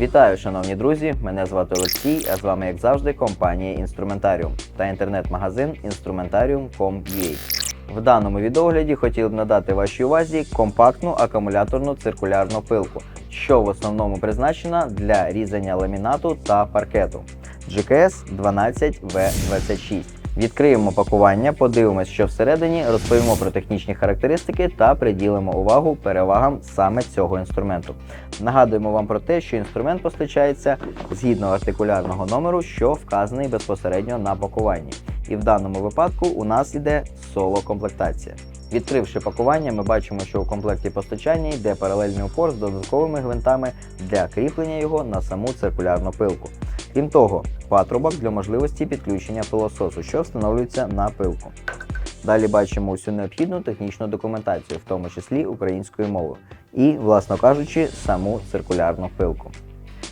Вітаю, шановні друзі! Мене звати Олексій, а з вами, як завжди, компанія Інструментаріум та інтернет-магазин Instrumentarium.com.ua. В даному відеогляді хотів б надати вашій увазі компактну акумуляторну циркулярну пилку, що в основному призначена для різання ламінату та паркету. GKS 12V26. Відкриємо пакування, подивимось, що всередині, розповімо про технічні характеристики та приділимо увагу перевагам саме цього інструменту. Нагадуємо вам про те, що інструмент постачається згідно артикулярного номеру, що вказаний безпосередньо на пакуванні. І в даному випадку у нас іде соло-комплектація. Відкривши пакування, ми бачимо, що у комплекті постачання йде паралельний упор з додатковими гвинтами для кріплення його на саму циркулярну пилку. Крім того, патрубок для можливості підключення пилососу, що встановлюється на пилку. Далі бачимо усю необхідну технічну документацію, в тому числі українською мовою, і, власно кажучи, саму циркулярну пилку.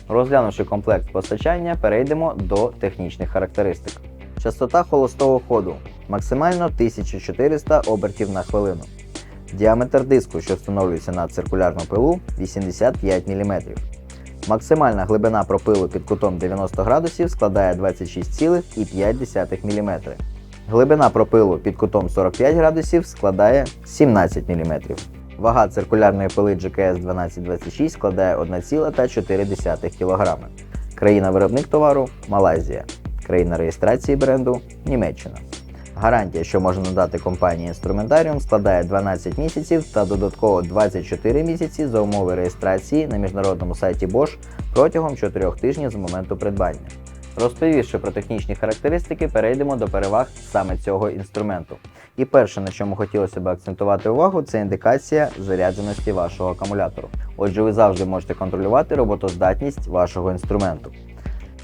Розглянувши комплект постачання, перейдемо до технічних характеристик. Частота холостого ходу максимально 1400 обертів на хвилину. Діаметр диску, що встановлюється на циркулярну пилу, 85 мм. Максимальна глибина пропилу під кутом 90 градусів складає 26,5 мм. Глибина пропилу під кутом 45 градусів складає 17 мм. Вага циркулярної пили GKS 1226 складає 1,4 кг. Країна-виробник товару Малайзія. Країна реєстрації бренду Німеччина. Гарантія, що можна надати компанії інструментаріум, складає 12 місяців та додатково 24 місяці за умови реєстрації на міжнародному сайті Bosch протягом 4 тижнів з моменту придбання. Розповівши про технічні характеристики, перейдемо до переваг саме цього інструменту. І перше, на чому хотілося б акцентувати увагу, це індикація зарядженості вашого акумулятору. Отже, ви завжди можете контролювати роботоздатність вашого інструменту.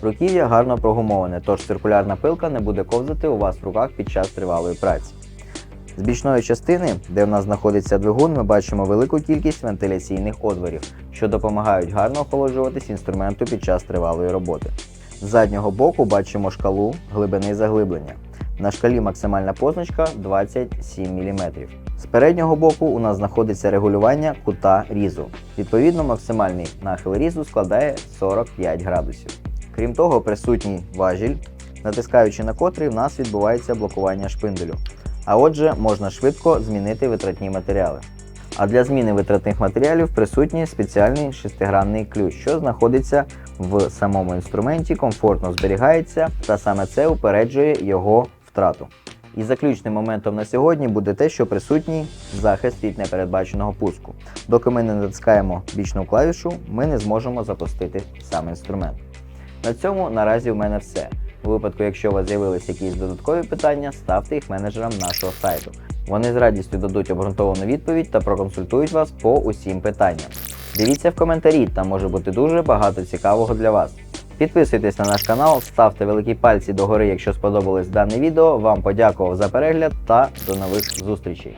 Руків'я гарно прогумоване, тож циркулярна пилка не буде ковзати у вас в руках під час тривалої праці. З бічної частини, де в нас знаходиться двигун, ми бачимо велику кількість вентиляційних отворів, що допомагають гарно охолоджуватись інструменту під час тривалої роботи. З заднього боку бачимо шкалу глибини заглиблення. На шкалі максимальна позначка 27 мм. З переднього боку у нас знаходиться регулювання кута різу. Відповідно, максимальний нахил різу складає 45 градусів. Крім того, присутній важіль, натискаючи на котрий, в нас відбувається блокування шпинделю. А отже, можна швидко змінити витратні матеріали. А для зміни витратних матеріалів присутній спеціальний шестигранний ключ, що знаходиться в самому інструменті, комфортно зберігається, та саме це упереджує його втрату. І заключним моментом на сьогодні буде те, що присутній захист від непередбаченого пуску. Доки ми не натискаємо бічну клавішу, ми не зможемо запустити сам інструмент. На цьому наразі в мене все. У випадку, якщо у вас з'явилися якісь додаткові питання, ставте їх менеджерам нашого сайту. Вони з радістю дадуть обґрунтовану відповідь та проконсультують вас по усім питанням. Дивіться в коментарі, там може бути дуже багато цікавого для вас. Підписуйтесь на наш канал, ставте великі пальці догори, якщо сподобалось дане відео. Вам подякував за перегляд та до нових зустрічей.